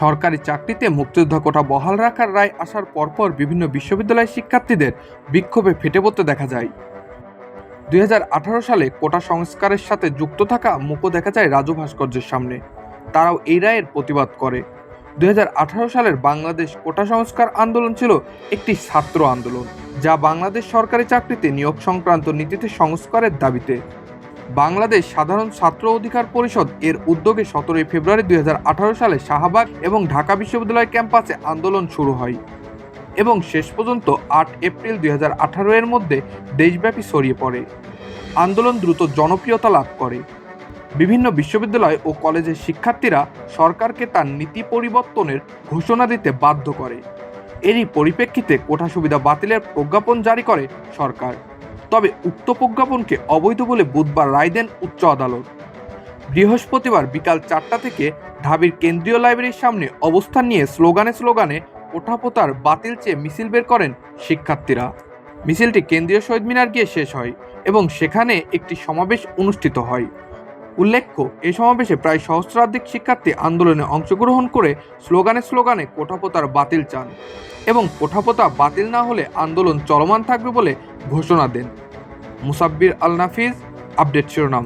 সরকারি চাকরিতে মুক্তিযোদ্ধা কোটা বহাল রাখার রায় আসার পরপর বিভিন্ন বিশ্ববিদ্যালয়ের শিক্ষার্থীদের বিক্ষোভে ফেটে পড়তে দেখা যায়। দু হাজার আঠারো সালে কোটা সংস্কারের সাথে যুক্ত থাকা মুখও দেখা যায় রাজু ভাস্কর্যের সামনে। তারাও এই রায়ের প্রতিবাদ করে। দুই হাজার আঠারো সালের বাংলাদেশ কোটা সংস্কার আন্দোলন ছিল একটি ছাত্র আন্দোলন, যা বাংলাদেশ সরকারি চাকরিতে নিয়োগ সংক্রান্ত নীতিতে সংস্কারের দাবিতে বাংলাদেশ সাধারণ ছাত্র অধিকার পরিষদ এর উদ্যোগে সতেরোই ফেব্রুয়ারি দুই হাজার আঠারো সালে শাহবাগ এবং ঢাকা বিশ্ববিদ্যালয় ক্যাম্পাসে আন্দোলন শুরু হয় এবং শেষ পর্যন্ত আট এপ্রিল দুই হাজার আঠারো এর মধ্যে দেশব্যাপী ছড়িয়ে পড়ে। আন্দোলন দ্রুত জনপ্রিয়তা লাভ করে। বিভিন্ন বিশ্ববিদ্যালয় ও কলেজের শিক্ষার্থীরা সরকারকে তার নীতি পরিবর্তনের ঘোষণা দিতে বাধ্য করে। এরই পরিপ্রেক্ষিতে কোটা সুবিধা বাতিলের প্রজ্ঞাপন জারি করে সরকার। তবে উক্ত প্রজ্ঞাপনকে অবৈধ বলে বুধবার রায় দেন উচ্চ আদালত। বৃহস্পতিবার বিকাল চারটা থেকে ঢাবির কেন্দ্রীয় লাইব্রেরির সামনে অবস্থান নিয়ে স্লোগানে স্লোগানে কোঠাপোতার বাতিল চেয়ে মিছিল বের করেন শিক্ষার্থীরা। মিছিলটি কেন্দ্রীয় শহীদ মিনার গিয়ে শেষ হয় এবং সেখানে একটি সমাবেশ অনুষ্ঠিত হয়। উল্লেখ্য এই সমাবেশে প্রায় সহস্রাধিক শিক্ষার্থী আন্দোলনে অংশগ্রহণ করে স্লোগানে স্লোগানে কোঠাপোতার বাতিল চান এবং কোঠাপোতা বাতিল না হলে আন্দোলন চলমান থাকবে বলে ঘোষণা দেন। মুসাব্বির আল নাফিজ আপডেট শিরোনাম।